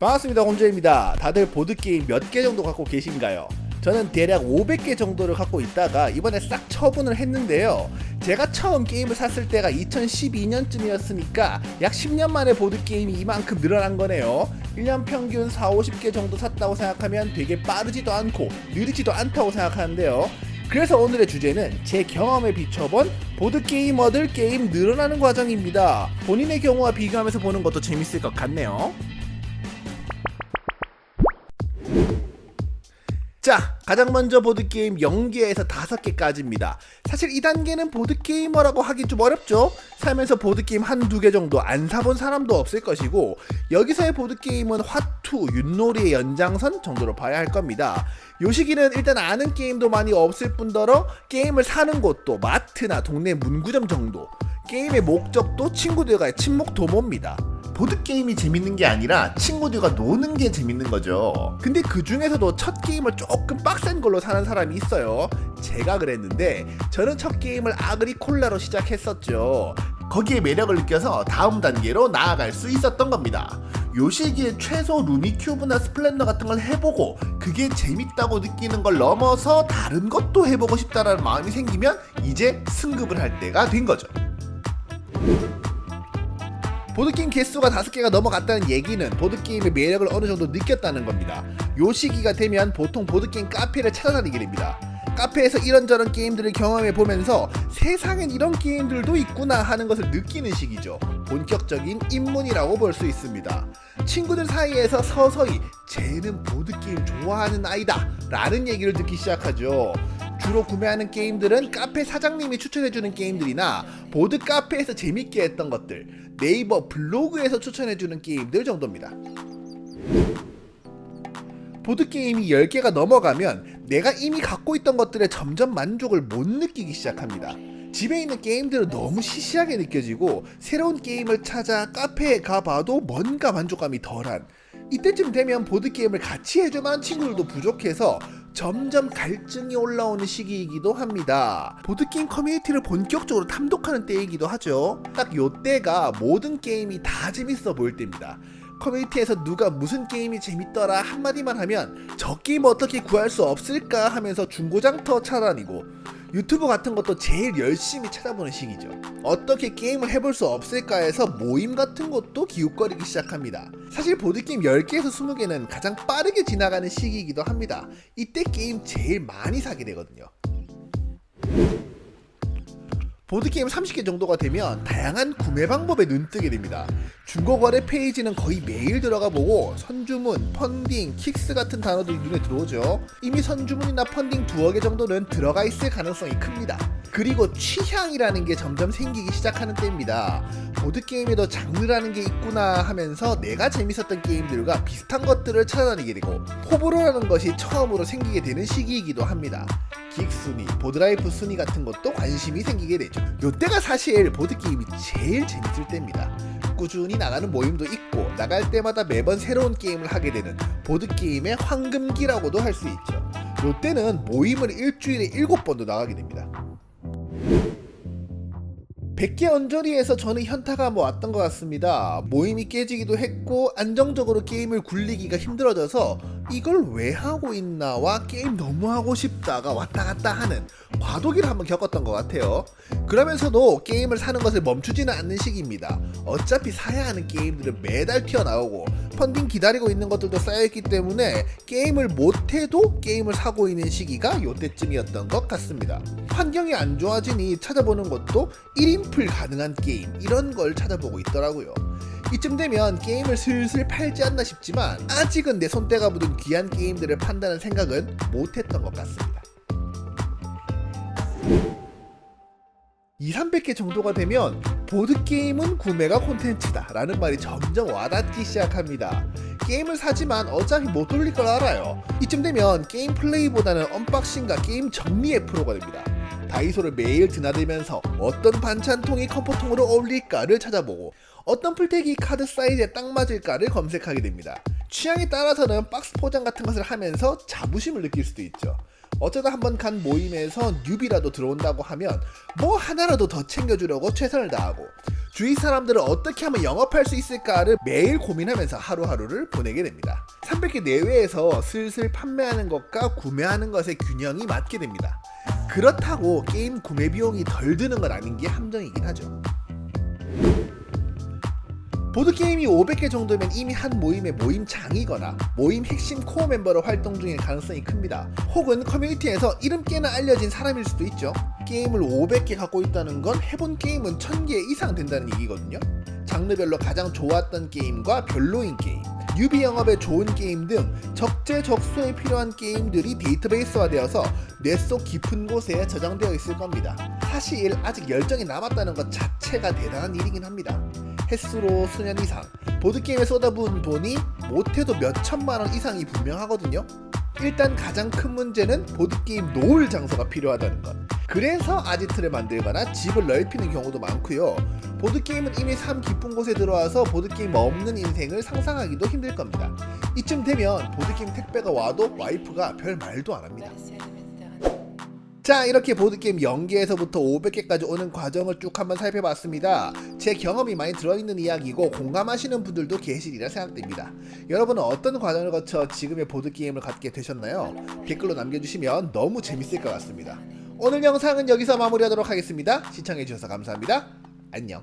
반갑습니다 혼조입니다. 다들 보드게임 몇 개 정도 갖고 계신가요? 저는 대략 500개 정도를 갖고 있다가 이번에 싹 처분을 했는데요. 제가 처음 게임을 샀을 때가 2012년쯤이었으니까 약 10년 만에 보드게임이 이만큼 늘어난 거네요. 1년 평균 4, 50개 정도 샀다고 생각하면 되게 빠르지도 않고 느리지도 않다고 생각하는데요. 그래서 오늘의 주제는 제 경험에 비춰본 보드게이머들 게임 늘어나는 과정입니다. 본인의 경우와 비교하면서 보는 것도 재밌을 것 같네요 자, 가장 먼저 보드게임 0개에서 5개까지입니다. 사실 이 단계는 보드게이머라고 하긴 좀 어렵죠? 살면서 보드게임 한두 개 정도 안 사본 사람도 없을 것이고, 여기서의 보드게임은 화투, 윷놀이의 연장선 정도로 봐야 할 겁니다. 요 시기는 일단 아는 게임도 많이 없을 뿐더러 게임을 사는 곳도 마트나 동네 문구점 정도, 게임의 목적도 친구들과의 친목 도모입니다. 보드게임이 재밌는 게 아니라 친구들과 노는 게 재밌는 거죠. 근데 그 중에서도 첫 게임을 조금 빡센 걸로 사는 사람이 있어요. 제가 그랬는데 저는 첫 게임을 아그리콜라로 시작했었죠. 거기에 매력을 느껴서 다음 단계로 나아갈 수 있었던 겁니다. 요 시기에 최소 루미큐브나 스플렌더 같은 걸 해보고 그게 재밌다고 느끼는 걸 넘어서 다른 것도 해보고 싶다라는 마음이 생기면 이제 승급을 할 때가 된 거죠. 보드게임 개수가 다섯 개가 넘어갔다는 얘기는 보드게임의 매력을 어느 정도 느꼈다는 겁니다. 요 시기가 되면 보통 보드게임 카페를 찾아다니게 됩니다. 카페에서 이런저런 게임들을 경험해 보면서 세상엔 이런 게임들도 있구나 하는 것을 느끼는 시기죠. 본격적인 입문이라고 볼 수 있습니다. 친구들 사이에서 서서히 쟤는 보드게임 좋아하는 아이다 라는 얘기를 듣기 시작하죠. 주로 구매하는 게임들은 카페 사장님이 추천해주는 게임들이나 보드 카페에서 재밌게 했던 것들, 네이버 블로그에서 추천해주는 게임들 정도입니다. 보드게임이 10개가 넘어가면 내가 이미 갖고 있던 것들에 점점 만족을 못 느끼기 시작합니다. 집에 있는 게임들은 너무 시시하게 느껴지고 새로운 게임을 찾아 카페에 가봐도 뭔가 만족감이 덜한 이때쯤 되면 보드게임을 같이 만한 친구들도 부족해서 점점 갈증이 올라오는 시기이기도 합니다. 보드게임 커뮤니티를 본격적으로 탐독하는 때이기도 하죠. 딱 요때가 모든 게임이 다 재밌어 보일 때입니다. 커뮤니티에서 누가 무슨 게임이 재밌더라 한마디만 하면 저 게임 어떻게 구할 수 없을까 하면서 중고장터 찾아다니고 유튜브 같은 것도 제일 열심히 찾아보는 시기죠. 어떻게 게임을 해볼 수 없을까 해서 모임 같은 것도 기웃거리기 시작합니다. 사실 보드게임 10개에서 20개는 가장 빠르게 지나가는 시기이기도 합니다. 이때 게임 제일 많이 사게 되거든요. 보드게임 30개 정도가 되면 다양한 구매 방법에 눈뜨게 됩니다. 중고거래 페이지는 거의 매일 들어가 보고 선주문, 펀딩, 킥스 같은 단어들이 눈에 들어오죠. 이미 선주문이나 펀딩 두어 개 정도는 들어가 있을 가능성이 큽니다. 그리고 취향이라는 게 점점 생기기 시작하는 때입니다. 보드게임에도 장르라는 게 있구나 하면서 내가 재밌었던 게임들과 비슷한 것들을 찾아다니게 되고 호불호라는 것이 처음으로 생기게 되는 시기이기도 합니다. 긱 순위, 보드라이프 순위 같은 것도 관심이 생기게 되죠. 요때가 사실 보드게임이 제일 재밌을 때입니다. 꾸준히 나가는 모임도 있고 나갈 때마다 매번 새로운 게임을 하게 되는 보드게임의 황금기라고도 할 수 있죠. 요때는 모임을 일주일에 7번도 나가게 됩니다. 100개 언저리에서 저는 현타가 뭐 왔던 것 같습니다. 모임이 깨지기도 했고 안정적으로 게임을 굴리기가 힘들어져서 이걸 왜 하고 있나와 게임 너무 하고 싶다가 왔다 갔다 하는 과도기를 한번 겪었던 것 같아요. 그러면서도 게임을 사는 것을 멈추지는 않는 시기입니다. 어차피 사야 하는 게임들은 매달 튀어나오고 펀딩 기다리고 있는 것들도 쌓여있기 때문에 게임을 못해도 게임을 사고 있는 시기가 요때쯤이었던 것 같습니다. 환경이 안 좋아지니 찾아보는 것도 1인풀 가능한 게임 이런 걸 찾아보고 있더라고요. 이쯤 되면 게임을 슬슬 팔지 않나 싶지만 아직은 내 손때가 묻은 귀한 게임들을 판다는 생각은 못했던 것 같습니다. 2, 300개 정도가 되면 보드게임은 구매가 콘텐츠다 라는 말이 점점 와닿기 시작합니다. 게임을 사지만 어차피 못 돌릴 걸 알아요. 이쯤 되면 게임 플레이보다는 언박싱과 게임 정리의 프로가 됩니다. 다이소를 매일 드나들면서 어떤 반찬통이 컴포통으로 어울릴까를 찾아보고 어떤 풀떼기 카드 사이즈에 딱 맞을까를 검색하게 됩니다. 취향에 따라서는 박스 포장 같은 것을 하면서 자부심을 느낄 수도 있죠. 어쩌다 한번 간 모임에서 뉴비라도 들어온다고 하면 뭐 하나라도 더 챙겨주려고 최선을 다하고 주위 사람들을 어떻게 하면 영업할 수 있을까를 매일 고민하면서 하루하루를 보내게 됩니다. 300개 내외에서 슬슬 판매하는 것과 구매하는 것의 균형이 맞게 됩니다. 그렇다고 게임 구매 비용이 덜 드는 건 아닌 게 함정이긴 하죠. 보드게임이 500개 정도면 이미 한 모임의 모임장이거나 모임 핵심 코어 멤버로 활동 중일 가능성이 큽니다. 혹은 커뮤니티에서 이름 꽤나 알려진 사람일 수도 있죠. 게임을 500개 갖고 있다는 건 해본 게임은 1000개 이상 된다는 얘기거든요. 장르별로 가장 좋았던 게임과 별로인 게임, 유비 영업에 좋은 게임 등 적재적소에 필요한 게임들이 데이터베이스화되어서 뇌 속 깊은 곳에 저장되어 있을 겁니다. 사실 아직 열정이 남았다는 것 자체가 대단한 일이긴 합니다. 횟수로 수년 이상 보드게임에 쏟아부은 돈이 못해도 몇 천만 원 이상이 분명하거든요. 일단 가장 큰 문제는 보드게임 놓을 장소가 필요하다는 것. 그래서 아지트를 만들거나 집을 넓히는 경우도 많고요. 보드게임은 이미 삶 깊은 곳에 들어와서 보드게임 없는 인생을 상상하기도 힘들 겁니다. 이쯤 되면 보드게임 택배가 와도 와이프가 별 말도 안 합니다. 자 이렇게 보드게임 0개에서부터 500개까지 오는 과정을 쭉 한번 살펴봤습니다. 제 경험이 많이 들어있는 이야기고 공감하시는 분들도 계시리라 생각됩니다. 여러분은 어떤 과정을 거쳐 지금의 보드게임을 갖게 되셨나요? 댓글로 남겨주시면 너무 재밌을 것 같습니다. 오늘 영상은 여기서 마무리하도록 하겠습니다. 시청해주셔서 감사합니다. 안녕